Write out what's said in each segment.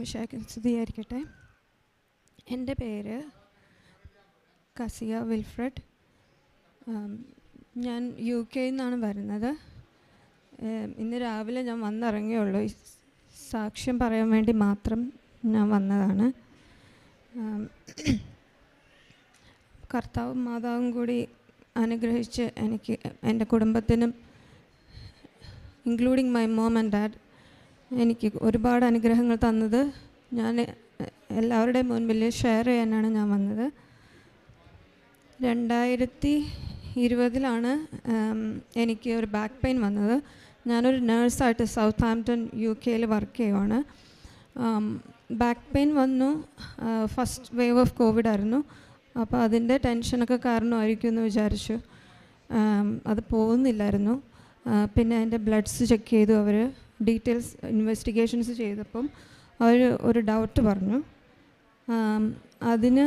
ഈശോമിശാക്ക് സ്തുതിയായിരിക്കട്ടെ എന്റെ പേര് കസിയ വിൽഫ്രഡ്. ഞാൻ യു കെയിൽ നിന്നാണ് വരുന്നത്. ഇന്ന് രാവിലെ ഞാൻ വന്നിറങ്ങിയുള്ളൂ. സാക്ഷ്യം പറയാൻ വേണ്ടി മാത്രം ഞാൻ വന്നതാണ്. കർത്താവും മാതാവും കൂടി അനുഗ്രഹിച്ച് എനിക്ക് എന്റെ കുടുംബത്തിനും including my mom and dad എനിക്ക് ഒരുപാട് അനുഗ്രഹങ്ങൾ തന്നത് ഞാൻ എല്ലാവരുടെയും മുൻപിൽ ഷെയർ ചെയ്യാനാണ് ഞാൻ വന്നത്. രണ്ടായിരത്തി ഇരുപതിലാണ് എനിക്ക് ഒരു ബാക്ക് പെയിൻ വന്നത്. ഞാനൊരു നേഴ്സായിട്ട് സൗത്ത് ആംപ്റ്റൺ യു കെയിൽ വർക്ക് ചെയ്യുവാണ്. ബാക്ക് പെയിൻ വന്നു ഫസ്റ്റ് വേവ് ഓഫ് കോവിഡ് ആയിരുന്നു. അപ്പോൾ അതിന്റെ ടെൻഷനൊക്കെ കാരണമായിരിക്കും എന്ന് വിചാരിച്ചു. അത് പോകുന്നില്ലായിരുന്നു. പിന്നെ അതിന്റെ ബ്ലഡ്സ് ചെക്ക് ചെയ്തു അവർ ഡീറ്റെയിൽസ് ഇൻവെസ്റ്റിഗേഷൻസ് ചെയ്തപ്പം അവർ ഒരു ഡൗട്ട് പറഞ്ഞു. അതിന്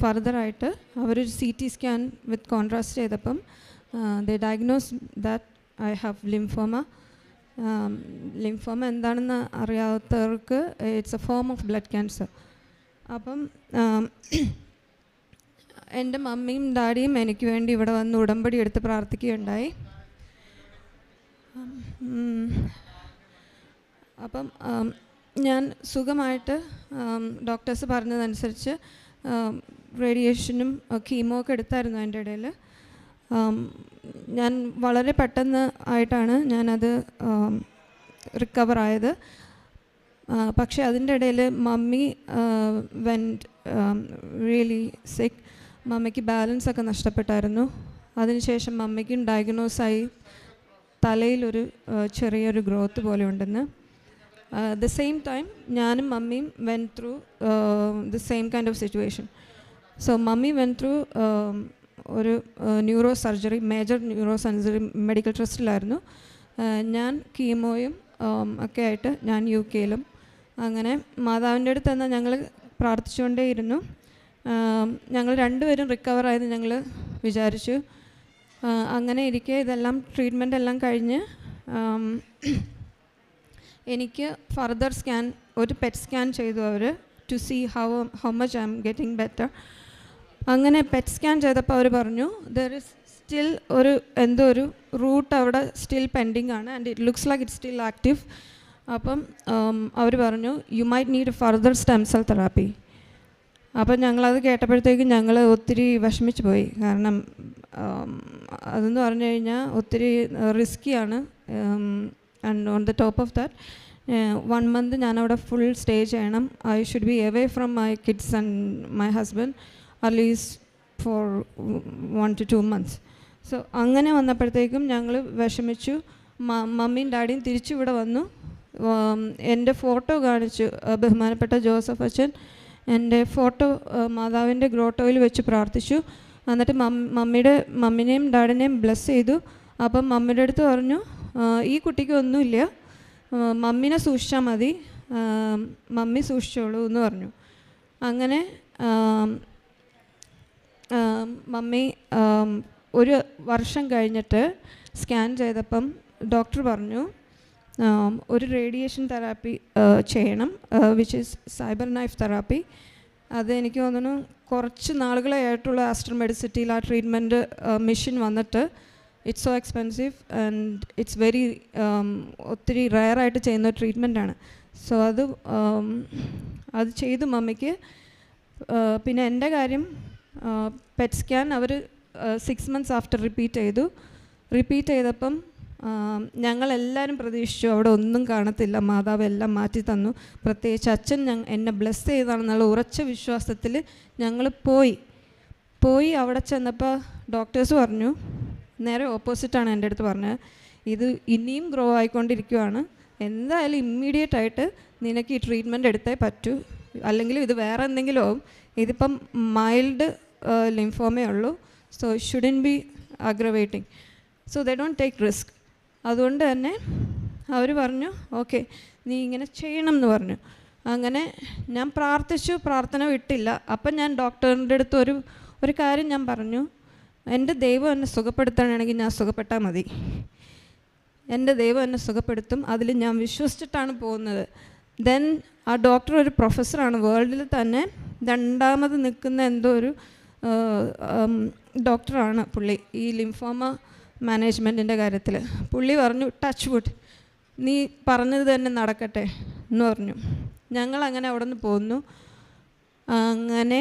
ഫർദറായിട്ട് അവരൊരു C T scan with contrast ചെയ്തപ്പം the diagnose that I have lymphoma lymphoma എന്താണെന്ന് അറിയാത്തവർക്ക് it's a form of blood cancer അപ്പം എന്റെ മമ്മിയും ഡാഡിയും എനിക്ക് വേണ്ടി ഇവിടെ വന്ന് ഉടമ്പടി എടുത്ത് പ്രാർത്ഥിക്കുകയുണ്ടായി. അപ്പം ഞാൻ സുഖമായിട്ട് ഡോക്ടേഴ്സ് പറഞ്ഞതനുസരിച്ച് റേഡിയേഷനും കീമോ ഒക്കെ എടുത്തായിരുന്നു അതിന്റെ ഇടയിൽ. ഞാൻ വളരെ പെട്ടെന്ന് ആയിട്ടാണ് ഞാനത് റിക്കവർ ആയത്. പക്ഷേ അതിന്റെ ഇടയിൽ മമ്മി വെന്റ് റിയലി സിക്ക് മമ്മിക്ക് ബാലൻസ് ഒക്കെ നഷ്ടപ്പെട്ടായിരുന്നു. അതിനുശേഷം മമ്മിക്കും ഡയഗ്നോസായി തലയിലൊരു ചെറിയൊരു ഗ്രോത്ത് പോലെ ഉണ്ടെന്ന്. ദ സെയിം ടൈം ഞാനും മമ്മിയും went through the same kind of situation so mummy went through ഒരു neuro surgery major neuro surgery medical ട്രസ്റ്റിലായിരുന്നു ഞാൻ കീമോയും ഉം, ഒക്കെ ആയിട്ട് ഞാൻ യു കെയിലും അങ്ങനെ മാതാവിന്റെ അടുത്ത് തന്നെ ഞങ്ങൾ പ്രാർത്ഥിച്ചുകൊണ്ടേയിരുന്നു. ഞങ്ങൾ രണ്ടുപേരും റിക്കവർ ആയെന്ന് ഞങ്ങൾ വിചാരിച്ചു. ആ, അങ്ങനെ ഇരിക്കെ ഇതെല്ലാം ട്രീറ്റ്മെന്റ് എല്ലാം കഴിഞ്ഞ് എനിക്ക് ഫർദർ സ്കാൻ ഒരു പെറ്റ് സ്കാൻ ചെയ്തു അവർ to see how how much I am getting better അങ്ങനെ പെറ്റ് സ്കാൻ ചെയ്തപ്പോൾ അവർ പറഞ്ഞു ദർ ഇസ് സ്റ്റിൽ ഒരു എന്തോ ഒരു റൂട്ട് അവിടെ സ്റ്റിൽ പെൻഡിങ് ആണ് and it looks like it still active അപ്പം അവർ പറഞ്ഞു you might need further stem cell therapy അപ്പം ഞങ്ങളത് കേട്ടപ്പോഴത്തേക്കും ഞങ്ങൾ ഒത്തിരി വിഷമിച്ച് പോയി. കാരണം അതെന്ന് പറഞ്ഞു കഴിഞ്ഞാൽ ഒത്തിരി റിസ്ക്കിയാണ് and on the top of that one month ഞാനവിടെ ഫുൾ സ്റ്റേ ചെയ്യണം. I should be away from my kids and my husband at least for one two two months so അങ്ങനെ വന്നപ്പോഴത്തേക്കും ഞങ്ങൾ വിഷമിച്ചു. മമ്മിയും ഡാഡിയും തിരിച്ചു ഇവിടെ വന്നു എന്റെ ഫോട്ടോ കാണിച്ചു ബഹുമാനപ്പെട്ട ജോസഫ് അച്ഛൻ. എന്റെ ഫോട്ടോ മാതാവിന്റെ ഗ്രോട്ടോയിൽ വെച്ച് പ്രാർത്ഥിച്ചു. എന്നിട്ട് മമ്മിയുടെ മമ്മിനെയും ഡാഡിനെയും ബ്ലെസ് ചെയ്തു. അപ്പം മമ്മിയുടെ അടുത്ത് പറഞ്ഞു "ആ, ഈ കുട്ടിക്ക് ഒന്നുമില്ല. ആ, മമ്മിനെ സൂക്ഷിച്ചാൽ മതി. മമ്മി സൂക്ഷിച്ചോളൂ എന്ന് പറഞ്ഞു. അങ്ങനെ മമ്മി ഒരു വർഷം കഴിഞ്ഞിട്ട് സ്കാൻ ചെയ്തപ്പം ഡോക്ടർ പറഞ്ഞു ഒരു റേഡിയേഷൻ തെറാപ്പി ചെയ്യണം which is cyber knife therapy. അത് എനിക്ക് തോന്നുന്നു കുറച്ച് നാളുകളായിട്ടുള്ള ആസ്റ്റർ മെഡിസിറ്റിയിൽ ആ ട്രീറ്റ്മെന്റ് മെഷീൻ വന്നിട്ട് it's so expensive and it's very ഒത്തിരി റയറായിട്ട് ചെയ്യുന്ന ട്രീറ്റ്മെന്റാണ് സോ അത് അത് ചെയ്തു മമ്മിക്ക്. പിന്നെ എന്റെ കാര്യം പെറ്റ് സ്കാൻ അവർ സിക്സ് മന്ത്സ് ആഫ്റ്റർ റിപ്പീറ്റ് ചെയ്തു. റിപ്പീറ്റ് ചെയ്തപ്പം ആ, ഞങ്ങളെല്ലാവരും പ്രതീക്ഷിച്ചു അവിടെ ഒന്നും കാണത്തില്ല മാതാവ് എല്ലാം മാറ്റി തന്നു. പ്രത്യേകിച്ച് അച്ഛൻ ഞങ്ങൾ എന്നെ ബ്ലെസ് ചെയ്താണെന്നുള്ള ഉറച്ച വിശ്വാസത്തിൽ ഞങ്ങൾ പോയി. പോയി അവിടെ ചെന്നപ്പോൾ ഡോക്ടേഴ്സ് പറഞ്ഞു നേരെ ഓപ്പോസിറ്റാണ് എന്റെ അടുത്ത് പറഞ്ഞത്. ഇത് ഇനിയും ഗ്രോ ആയിക്കൊണ്ടിരിക്കുവാണ്. എന്തായാലും ഇമ്മീഡിയറ്റ് ആയിട്ട് നിനക്ക് ഈ ട്രീറ്റ്മെന്റ് എടുത്തേ പറ്റൂ. അല്ലെങ്കിൽ ഇത് വേറെ എന്തെങ്കിലും ആവും. ഇതിപ്പം മൈൽഡ് ലിംഫോമേ ഉള്ളൂ. So shouldn't be aggravating so they don't take risk അതുകൊണ്ട് തന്നെ അവർ പറഞ്ഞു ഓക്കെ നീ ഇങ്ങനെ ചെയ്യണം എന്ന് പറഞ്ഞു. അങ്ങനെ ഞാൻ പ്രാർത്ഥിച്ചു പ്രാർത്ഥന വിട്ടില്ല. അപ്പം ഞാൻ ഡോക്ടറിന്റെ അടുത്ത് ഒരു ഒരു കാര്യം ഞാൻ പറഞ്ഞു. എന്റെ ദൈവം എന്നെ സുഖപ്പെടുത്താനാണെങ്കിൽ ഞാൻ സുഖപ്പെട്ടാൽ മതി. എന്റെ ദൈവം എന്നെ സുഖപ്പെടുത്തും. അതിൽ ഞാൻ വിശ്വസിച്ചിട്ടാണ് പോകുന്നത്. ദെൻ ആ ഡോക്ടർ ഒരു പ്രൊഫസറാണ് വേൾഡിൽ തന്നെ രണ്ടാമത് നിൽക്കുന്ന എന്തോ ഒരു ഡോക്ടറാണ് പുള്ളി. ഈ ലിംഫോമ മാനേജ്മെന്റിന്റെ കാര്യത്തിൽ. പുള്ളി പറഞ്ഞു ടച്ച് വുഡ് നീ പറഞ്ഞത് തന്നെ നടക്കട്ടെ എന്ന് പറഞ്ഞു. ഞങ്ങൾ അങ്ങനെ അവിടെ നിന്ന് പോന്നു. അങ്ങനെ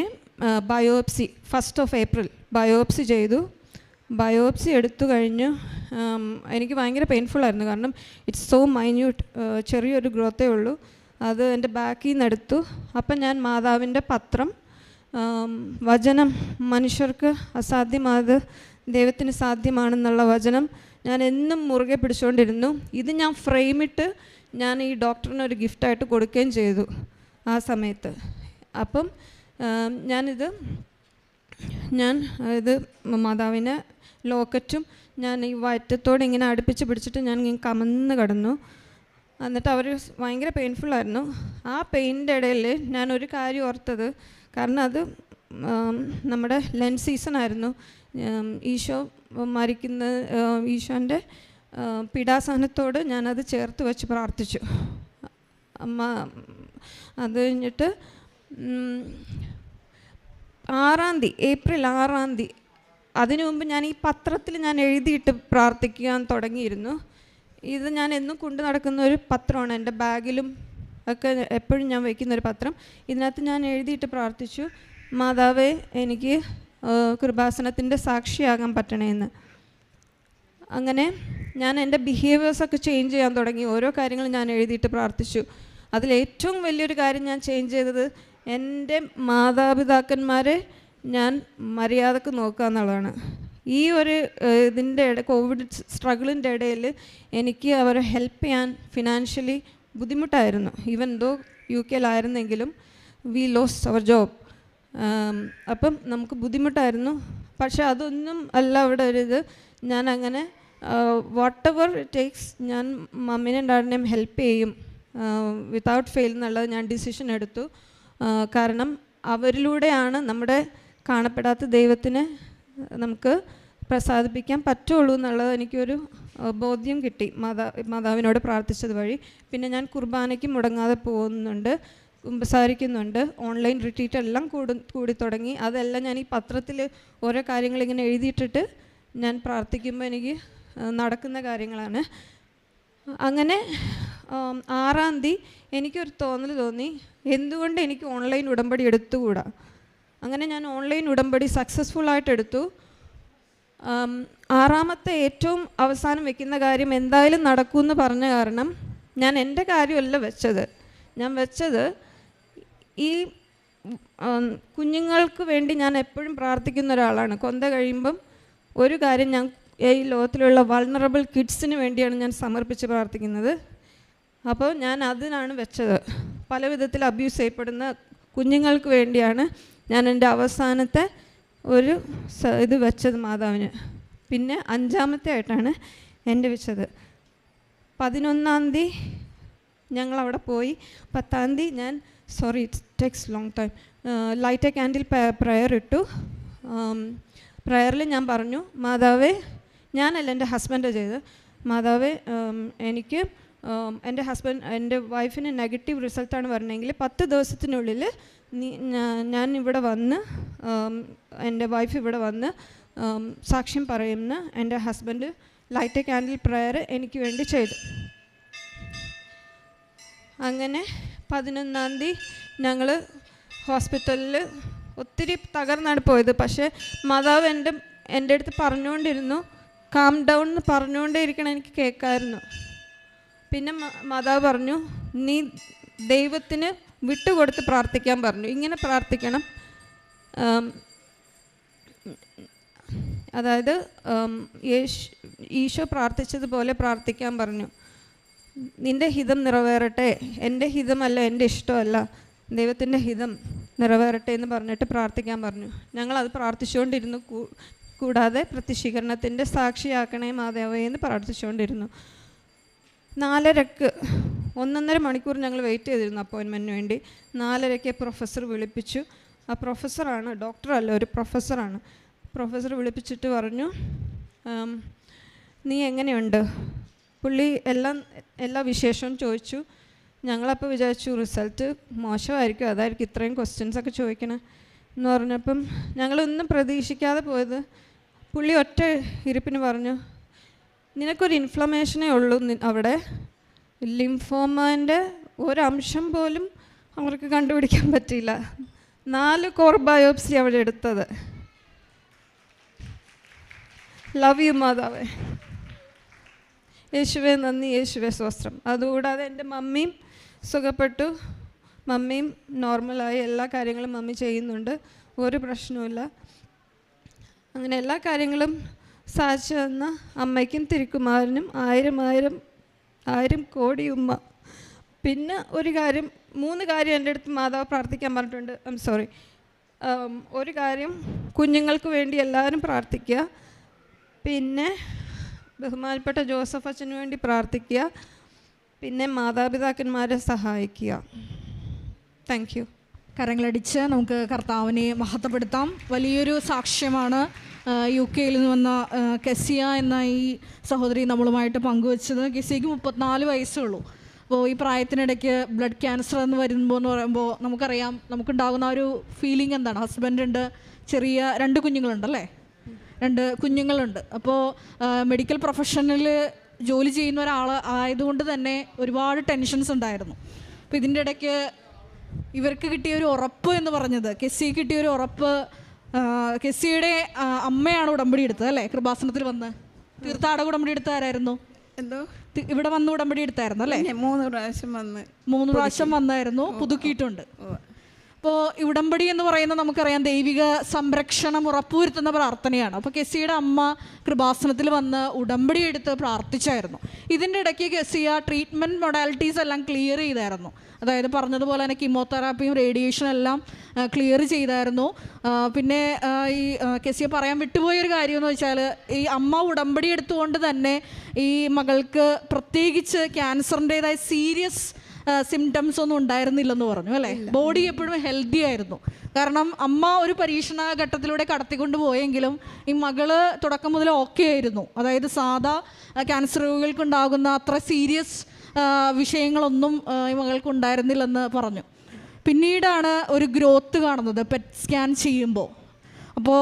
biopsy first of April biopsy ചെയ്തു. ബയോപ്സി എടുത്തു കഴിഞ്ഞു എനിക്ക് ഭയങ്കര പെയിൻഫുൾ ആയിരുന്നു. കാരണം ഇറ്റ്സ് സോ മൈന്യൂട്ട് ചെറിയൊരു ഗ്രോത്തേ ഉള്ളൂ. അത് എന്റെ ബാക്കിൽ നിന്ന് എടുത്തു. അപ്പം ഞാൻ മാതാവിന്റെ പത്രം വചനം മനുഷ്യർക്ക് അസാധ്യമായത് ദൈവത്തിന് സാധ്യമാണെന്നുള്ള വചനം ഞാൻ എന്നും മുറുകെ പിടിച്ചുകൊണ്ടിരുന്നു. ഇത് ഞാൻ ഫ്രെയിമിട്ട് ഞാൻ ഈ ഡോക്ടറിന് ഒരു ഗിഫ്റ്റായിട്ട് കൊടുക്കുകയും ചെയ്തു ആ സമയത്ത്. അപ്പം ഞാനിത് ഞാൻ അതായത് മാതാവിനെ ലോക്കറ്റും ഞാൻ ഈ വയറ്റത്തോടെ ഇങ്ങനെ അടുപ്പിച്ച് പിടിച്ചിട്ട് ഞാൻ ഇങ്ങനെ കമന്ന് കിടന്നു. എന്നിട്ട് അവർ ഭയങ്കര പെയിൻഫുള്ളായിരുന്നു ആ പെയിന്റെ ഇടയിൽ ഞാൻ ഒരു കാര്യം ഓർത്തത്. കാരണം അത് നമ്മുടെ ലെൻ സീസൺ ആയിരുന്നു. ഈശോ മരിക്കുന്ന ഈശോന്റെ പിടാസഹനത്തോട് ഞാനത് ചേർത്ത് വെച്ച് പ്രാർത്ഥിച്ചു. അമ്മ അത് കഴിഞ്ഞിട്ട് ആറാം തീയതി ഏപ്രിൽ ആറാം തീയതി അതിനു മുമ്പ് ഞാൻ ഈ പത്രത്തിൽ ഞാൻ എഴുതിയിട്ട് പ്രാർത്ഥിക്കാൻ തുടങ്ങിയിരുന്നു. ഇത് ഞാൻ എന്നും കൊണ്ടു നടക്കുന്ന ഒരു പത്രമാണ്. എന്റെ ബാഗിലും ഒക്കെ എപ്പോഴും ഞാൻ വയ്ക്കുന്ന ഒരു പത്രം. ഇതിനകത്ത് ഞാൻ എഴുതിയിട്ട് പ്രാർത്ഥിച്ചു മാതാവേ എനിക്ക് കൃപാസനത്തിന്റെ സാക്ഷിയാകാൻ പറ്റണേന്ന് അങ്ങനെ ഞാൻ എന്റെ ബിഹേവിയേഴ്സൊക്കെ ചേഞ്ച് ചെയ്യാൻ തുടങ്ങി. ഓരോ കാര്യങ്ങളും ഞാൻ എഴുതിയിട്ട് പ്രാർത്ഥിച്ചു. അതിലേറ്റവും വലിയൊരു കാര്യം ഞാൻ ചേഞ്ച് ചെയ്തത് എന്റെ മാതാപിതാക്കന്മാരെ ഞാൻ മര്യാദയ്ക്ക് നോക്കുക എന്നുള്ളതാണ്. ഈ ഒരു ഇതിന്റെ ഇട കോവിഡ് സ്ട്രഗിളിന്റെ ഇടയിൽ എനിക്ക് അവരെ ഹെൽപ്പ് ചെയ്യാൻ ഫിനാൻഷ്യലി ബുദ്ധിമുട്ടായിരുന്നു. ഈവൻ ദോ യു കെയിലായിരുന്നെങ്കിലും വി ലോസ് അവർ ജോബ്. അപ്പം നമുക്ക് ബുദ്ധിമുട്ടായിരുന്നു. പക്ഷെ അതൊന്നും അല്ല അവിടെ ഒരു ഇത്. ഞാൻ അങ്ങനെ വാട്ട് എവർ ടേക്സ് ഞാൻ മമ്മീനെ ഡാഡിനെയും ഹെൽപ്പ് ചെയ്യും. വിത്തൗട്ട് ഫെയിൽ എന്നുള്ളത് ഞാൻ ഡിസിഷൻ എടുത്തു. കാരണം അവരിലൂടെയാണ് നമ്മുടെ കാണപ്പെടാത്ത ദൈവത്തിനെ നമുക്ക് പ്രസാദിപ്പിക്കാൻ പറ്റുള്ളൂ എന്നുള്ളത് എനിക്കൊരു ബോധ്യം കിട്ടി മാതാ മാതാവിനോട് പ്രാർത്ഥിച്ചത് വഴി. പിന്നെ ഞാൻ കുർബാനയ്ക്ക് മുടങ്ങാതെ പോകുന്നുണ്ട് കുമ്പസാരിക്കുന്നുണ്ട് ഓൺലൈൻ റിട്രീറ്റ് എല്ലാം കൂടു കൂടി തുടങ്ങി. അതെല്ലാം ഞാൻ ഈ പത്രത്തിൽ ഓരോ കാര്യങ്ങൾ ഇങ്ങനെ എഴുതിയിട്ടിട്ട് ഞാൻ പ്രാർത്ഥിക്കുമ്പോൾ എനിക്ക് നടക്കുന്ന കാര്യങ്ങളാണ്. അങ്ങനെ ആറാം തീയതി എനിക്കൊരു തോന്നൽ തോന്നി. എന്തുകൊണ്ട് എനിക്ക് ഓൺലൈൻ ഉടമ്പടി എടുത്തുകൂടാ? അങ്ങനെ ഞാൻ ഓൺലൈൻ ഉടമ്പടി സക്സസ്ഫുൾ ആയിട്ട് എടുത്തു. ആറാമത്തെ ഏറ്റവും അവസാനം വെക്കുന്ന കാര്യം എന്തായാലും നടക്കൂ എന്ന് പറഞ്ഞ കാരണം ഞാൻ എന്റെ കാര്യമല്ല വെച്ചത്. ഞാൻ വെച്ചത് ഈ കുഞ്ഞുങ്ങൾക്ക് വേണ്ടി ഞാൻ എപ്പോഴും പ്രാർത്ഥിക്കുന്ന ഒരാളാണ്. കൊന്ത കഴിയുമ്പം ഒരു കാര്യം ഞാൻ ഈ ലോകത്തിലുള്ള വൾണറബിൾ കിഡ്സിന് വേണ്ടിയാണ് ഞാൻ സമർപ്പിച്ച് പ്രാർത്ഥിക്കുന്നത്. അപ്പോൾ ഞാൻ അതിനാണ് വെച്ചത്. പല വിധത്തിൽ അബ്യൂസ് ചെയ്യപ്പെടുന്ന കുഞ്ഞുങ്ങൾക്ക് വേണ്ടിയാണ് ഞാൻ എന്റെ അവസാനത്തെ ഒരു ഇത് വെച്ചത് മാതാവിന്. പിന്നെ അഞ്ചാമത്തെ ആയിട്ടാണ് എന്റെ വെച്ചത്. പതിനൊന്നാം തീയതി ഞങ്ങൾ അവിടെ പോയി. പത്താം തീയതി ഞാൻ sorry it's takes long time light a candle prayer ഇട്ടു. പ്രയറിൽ ഞാൻ പറഞ്ഞു മാതാവേ ഞാനല്ല എന്റെ ഹസ്ബൻഡ് ചെയ്ത് മാതാവേ എനിക്ക് എന്റെ ഹസ്ബൻഡ് എന്റെ വൈഫിന് നെഗറ്റീവ് റിസൾട്ടാണ് പറഞ്ഞെങ്കിൽ പത്ത് ദിവസത്തിനുള്ളിൽ ഞാൻ ഇവിടെ വന്ന് എന്റെ വൈഫ് ഇവിടെ വന്ന് സാക്ഷ്യം പറയുമെന്ന് എന്റെ ഹസ്ബൻഡ് ലൈറ്റ് ക്യാൻഡിൽ പ്രയർ എനിക്ക് വേണ്ടി ചെയ്തു. അങ്ങനെ പതിനൊന്നാം തീയതി ഞങ്ങൾ ഹോസ്പിറ്റലിൽ ഒത്തിരി തകർന്നാണ് പോയത്. പക്ഷേ മാതാവ് എന്റെ എന്റെ അടുത്ത് പറഞ്ഞുകൊണ്ടിരുന്നു. കാം ഡൗൺ എന്ന് പറഞ്ഞുകൊണ്ടേ ഇരിക്കണം എനിക്ക് കേൾക്കാമായിരുന്നു പിന്നെ മാതാവ് പറഞ്ഞു നീ ദൈവത്തിന് വിട്ടുകൊടുത്ത് പ്രാർത്ഥിക്കാൻ പറഞ്ഞു. ഇങ്ങനെ പ്രാർത്ഥിക്കണം. അതായത് ഈശോ പ്രാർത്ഥിച്ചതുപോലെ പ്രാർത്ഥിക്കാൻ പറഞ്ഞു. നിന്റെ ഹിതം നിറവേറട്ടെ. എന്റെ ഹിതമല്ല എന്റെ ഇഷ്ടമല്ല. ദൈവത്തിന്റെ ഹിതം നിറവേറട്ടെ എന്ന് പറഞ്ഞിട്ട് പ്രാർത്ഥിക്കാൻ പറഞ്ഞു. ഞങ്ങളത് പ്രാർത്ഥിച്ചുകൊണ്ടിരുന്നു. കൂടാതെ പ്രത്യക്ഷീകരണത്തിന്റെ സാക്ഷിയാക്കണേ മാതാവേ എന്ന് പ്രാർത്ഥിച്ചുകൊണ്ടിരുന്നു. നാലരക്ക് ഒന്നൊന്നര മണിക്കൂർ ഞങ്ങൾ വെയിറ്റ് ചെയ്തിരുന്നു അപ്പോയിൻമെന്റിന് വേണ്ടി. നാലരയ്ക്ക് പ്രൊഫസർ വിളിപ്പിച്ചു. ആ പ്രൊഫസറാണ് ഡോക്ടറല്ല ഒരു പ്രൊഫസറാണ് പ്രൊഫസർ വിളിപ്പിച്ചിട്ട് പറഞ്ഞു നീ എങ്ങനെയുണ്ട്? പുള്ളി എല്ലാം എല്ലാ വിശേഷവും ചോദിച്ചു. ഞങ്ങളപ്പോൾ വിചാരിച്ചു റിസൾട്ട് മോശമായിരിക്കും അതായിരിക്കും ഇത്രയും ക്വസ്റ്റ്യൻസൊക്കെ ചോദിക്കണേ. എന്ന് പറഞ്ഞപ്പം ഞങ്ങളൊന്നും പ്രതീക്ഷിക്കാതെ പോയത്. പുള്ളി ഒറ്റ ഇരിപ്പിന് പറഞ്ഞു നിനക്കൊരു ഇൻഫ്ലമേഷനേ ഉള്ളൂ അവിടെ. ലിംഫോമാന്റെ ഒരംശം പോലും അവർക്ക് കണ്ടുപിടിക്കാൻ പറ്റിയില്ല. നാല് കോർ ബയോപ്സി അവിടെ എടുത്തത്. ലവ് യു മാതാവേ. യേശുവെ നന്ദി യേശുവെ സ്വസ്ത്രം. അതുകൂടാതെ എന്റെ മമ്മിയും സുഖപ്പെട്ടു. മമ്മിയും നോർമലായി എല്ലാ കാര്യങ്ങളും മമ്മി ചെയ്യുന്നുണ്ട്. ഒരു പ്രശ്നവുമില്ല. അങ്ങനെ എല്ലാ കാര്യങ്ങളും സാധിച്ചു തന്ന അമ്മയ്ക്കും തിരുക്കുമാരനും ആയിരം ആയിരം ആയിരം കോടി ഉമ്മ. പിന്നെ ഒരു കാര്യം മൂന്ന് കാര്യം എന്റെ അടുത്ത് മാതാവ് പ്രാർത്ഥിക്കാൻ പറഞ്ഞിട്ടുണ്ട്. ഐം സോറി ഒരു കാര്യം കുഞ്ഞുങ്ങൾക്ക് വേണ്ടി എല്ലാവരും പ്രാർത്ഥിക്കുക. പിന്നെ ബഹുമാനപ്പെട്ട ജോസഫ് അച്ഛന് വേണ്ടി പ്രാർത്ഥിക്കുക. പിന്നെ മാതാപിതാക്കന്മാരെ സഹായിക്കുക. താങ്ക് യു കരങ്ങളടിച്ച് നമുക്ക് കർത്താവിനെ മഹത്വപ്പെടുത്താം. വലിയൊരു സാക്ഷ്യമാണ് യു കെയിൽ നിന്ന് വന്ന കെസിയ എന്ന ഈ സഹോദരി നമ്മളുമായിട്ട് പങ്കുവച്ചത്. കെസിയയ്ക്ക് മുപ്പത്തിനാല് വയസ്സേ ഉള്ളൂ. അപ്പോൾ ഈ പ്രായത്തിനിടയ്ക്ക് ബ്ലഡ് ക്യാൻസർ എന്ന് വരുമ്പോൾ എന്ന് പറയുമ്പോൾ നമുക്കറിയാം നമുക്കുണ്ടാകുന്ന ഒരു ഫീലിംഗ് എന്താണ്? ഹസ്ബൻഡ് ഉണ്ട് ചെറിയ രണ്ട് കുഞ്ഞുങ്ങളുണ്ടല്ലേ രണ്ട് കുഞ്ഞുങ്ങളുണ്ട്. അപ്പോൾ മെഡിക്കൽ പ്രൊഫഷനിൽ ജോലി ചെയ്യുന്ന ഒരാൾ ആയതുകൊണ്ട് തന്നെ ഒരുപാട് ടെൻഷൻസ് ഉണ്ടായിരുന്നു. അപ്പോൾ ഇതിന്റെ ഇടയ്ക്ക് ഇവർക്ക് കിട്ടിയ ഒരു ഉറപ്പ് എന്ന് പറഞ്ഞത്. കെസ്സി കിട്ടിയ ഒരു ഉറപ്പ് കെസ്സിയുടെ അമ്മയാണ് ഉടമ്പടി എടുത്തത് അല്ലേ? കൃപാസനത്തിൽ വന്ന്. തീർത്ഥാടക ഉടമ്പടി എടുത്ത ആരായിരുന്നു? എന്തോ? ഇവിടെ വന്ന് ഉടമ്പടി എടുത്തായിരുന്നു അല്ലേ? മൂന്ന് പ്രാവശ്യം വന്ന്. മൂന്ന് പ്രാവശ്യം വന്നായിരുന്നു. പുതുക്കിയിട്ടുണ്ട്. അപ്പോൾ ഉടമ്പടി എന്ന് പറയുന്നത് നമുക്കറിയാം ദൈവിക സംരക്ഷണം ഉറപ്പുവരുത്തുന്ന പ്രാർത്ഥനയാണ്. അപ്പോൾ കെസിയുടെ അമ്മ കൃപാസനത്തിൽ വന്ന് ഉടമ്പടി എടുത്ത് പ്രാർത്ഥിച്ചായിരുന്നു. ഇതിന്റെ ഇടയ്ക്ക് കെസിയ ട്രീറ്റ്മെന്റ് മൊഡാലിറ്റീസ് എല്ലാം ക്ലിയർ ചെയ്തായിരുന്നു. അതായത് പറഞ്ഞതുപോലെ തന്നെ കീമോതെറാപ്പിയും റേഡിയേഷനും എല്ലാം ക്ലിയർ ചെയ്തായിരുന്നു. പിന്നെ ഈ കെസിയ പറയാൻ വിട്ടുപോയൊരു കാര്യമെന്ന് വെച്ചാൽ ഈ അമ്മ ഉടമ്പടി എടുത്തുകൊണ്ട് തന്നെ ഈ മകൾക്ക് പ്രത്യേകിച്ച് ക്യാൻസറിന്റെതായ സീരിയസ് സിംറ്റംസ് ഒന്നും ഉണ്ടായിരുന്നില്ലെന്ന് പറഞ്ഞു അല്ലേ? ബോഡി എപ്പോഴും ഹെൽത്തി ആയിരുന്നു. കാരണം അമ്മ ഒരു പരീക്ഷണ ഘട്ടത്തിലൂടെ കടത്തിക്കൊണ്ട് പോയെങ്കിലും ഈ മകൾ തുടക്കം മുതൽ ഓക്കെ ആയിരുന്നു. അതായത് സാധാ ക്യാൻസർ രോഗികൾക്കുണ്ടാകുന്ന അത്ര സീരിയസ് വിഷയങ്ങളൊന്നും ഈ മകൾക്ക് ഉണ്ടായിരുന്നില്ലെന്ന് പറഞ്ഞു. പിന്നീടാണ് ഒരു ഗ്രോത്ത് കാണുന്നത് പെറ്റ് സ്കാൻ ചെയ്യുമ്പോൾ അപ്പോൾ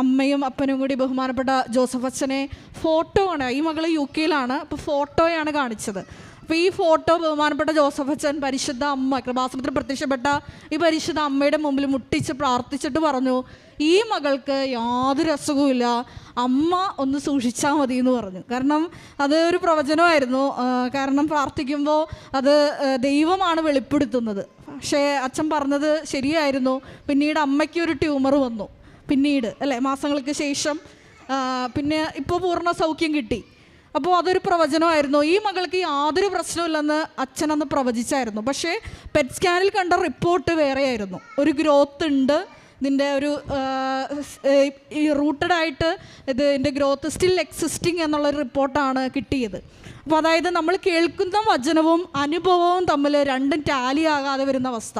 അമ്മയും അപ്പനും കൂടി ബഹുമാനപ്പെട്ട ജോസഫ് അച്ഛനെ ഫോട്ടോ ആണ് ഈ മകൾ യു കെയിലാണ് അപ്പോൾ ഫോട്ടോയാണ് കാണിച്ചത്. ഈ ഫോട്ടോ ബഹുമാനപ്പെട്ട ജോസഫ് അച്ഛൻ പരിശുദ്ധ അമ്മ കൃപാസനത്തിൽ പ്രത്യക്ഷപ്പെട്ട ഈ പരിശുദ്ധ അമ്മയുടെ മുമ്പിൽ മുട്ടിച്ച് പ്രാർത്ഥിച്ചിട്ട് പറഞ്ഞു ഈ മകൾക്ക് യാതൊരു അസുഖവുമില്ല അമ്മ ഒന്ന് സൂക്ഷിച്ചാൽ മതി എന്ന് പറഞ്ഞു. കാരണം അത് ഒരു പ്രവചനമായിരുന്നു. കാരണം പ്രാർത്ഥിക്കുമ്പോൾ അത് ദൈവമാണ് വെളിപ്പെടുത്തുന്നത്. പക്ഷേ അച്ഛൻ പറഞ്ഞത് ശരിയായിരുന്നു. പിന്നീട് അമ്മയ്ക്ക് ഒരു ട്യൂമർ വന്നു. പിന്നീട് അല്ലേ? മാസങ്ങൾക്ക് ശേഷം പിന്നെ ഇപ്പോൾ പൂർണ സൗഖ്യം കിട്ടി. അപ്പോൾ അതൊരു പ്രവചനമായിരുന്നു. ഈ മകൾക്ക് യാതൊരു പ്രശ്നമില്ലെന്ന് അച്ഛനന്ന് പ്രവചിച്ചായിരുന്നു. പക്ഷേ പെറ്റ് സ്കാനിൽ കണ്ട റിപ്പോർട്ട് വേറെയായിരുന്നു. ഒരു ഗ്രോത്ത് ഉണ്ട്. ഇതിന്റെ ഒരു ഈ റൂട്ടഡ് ആയിട്ട് ഇത് ഇതിന്റെ ഗ്രോത്ത് സ്റ്റിൽ എക്സിസ്റ്റിംഗ് എന്നുള്ളൊരു റിപ്പോർട്ടാണ് കിട്ടിയത്. അപ്പോൾ അതായത് നമ്മൾ കേൾക്കുന്ന വചനവും അനുഭവവും തമ്മിൽ രണ്ടും ടാലി ആകാതെ വരുന്ന അവസ്ഥ.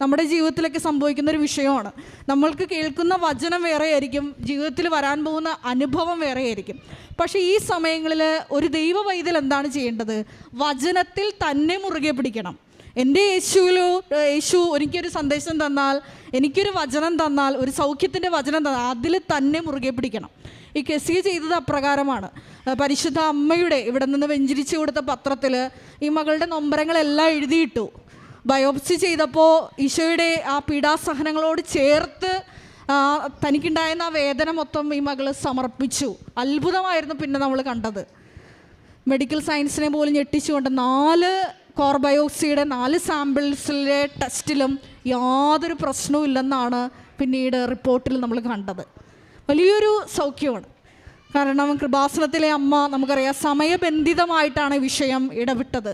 നമ്മുടെ ജീവിതത്തിലൊക്കെ സംഭവിക്കുന്ന ഒരു വിഷയമാണ്. നമ്മൾക്ക് കേൾക്കുന്ന വചനം വേറെയായിരിക്കും ജീവിതത്തിൽ വരാൻ പോകുന്ന അനുഭവം വേറെയായിരിക്കും. പക്ഷേ ഈ സമയങ്ങളിൽ ഒരു ദൈവ വൈദ്യൽ എന്താണ് ചെയ്യേണ്ടത്? വചനത്തിൽ തന്നെ മുറുകെ പിടിക്കണം. എന്റെ യേശുവിലോ യേശു എനിക്കൊരു സന്ദേശം തന്നാൽ എനിക്കൊരു വചനം തന്നാൽ ഒരു സൗഖ്യത്തിന്റെ വചനം തന്നാൽ അതിൽ തന്നെ മുറുകെ പിടിക്കണം. ഈ കെസിയ ചെയ്തത് അപ്രകാരമാണ്. പരിശുദ്ധ അമ്മയുടെ ഇവിടെ നിന്ന് വെഞ്ചരിച്ചു കൊടുത്ത പത്രത്തിൽ ഈ മകളുടെ നൊമ്പരങ്ങളെല്ലാം എഴുതിയിട്ടു. ബയോപ്സി ചെയ്തപ്പോൾ ഈശോയുടെ ആ പീഡാസഹനങ്ങളോട് ചേർത്ത് തനിക്കുണ്ടായിരുന്ന ആ വേദന മൊത്തം ഈ മകൾ സമർപ്പിച്ചു. അത്ഭുതമായിരുന്നു പിന്നെ നമ്മൾ കണ്ടത്. മെഡിക്കൽ സയൻസിനെ പോലും ഞെട്ടിച്ചുകൊണ്ട് നാല് കോർബയോക്സിയുടെ നാല് സാമ്പിൾസിലെ ടെസ്റ്റിലും യാതൊരു പ്രശ്നവും ഇല്ലെന്നാണ് പിന്നീട് റിപ്പോർട്ടിൽ നമ്മൾ കണ്ടത്. വലിയൊരു സൗഖ്യമാണ്. കാരണം കൃപാസനത്തിലെ അമ്മ നമുക്കറിയാം സമയബന്ധിതമായിട്ടാണ് വിഷയം ഇടപെട്ടത്.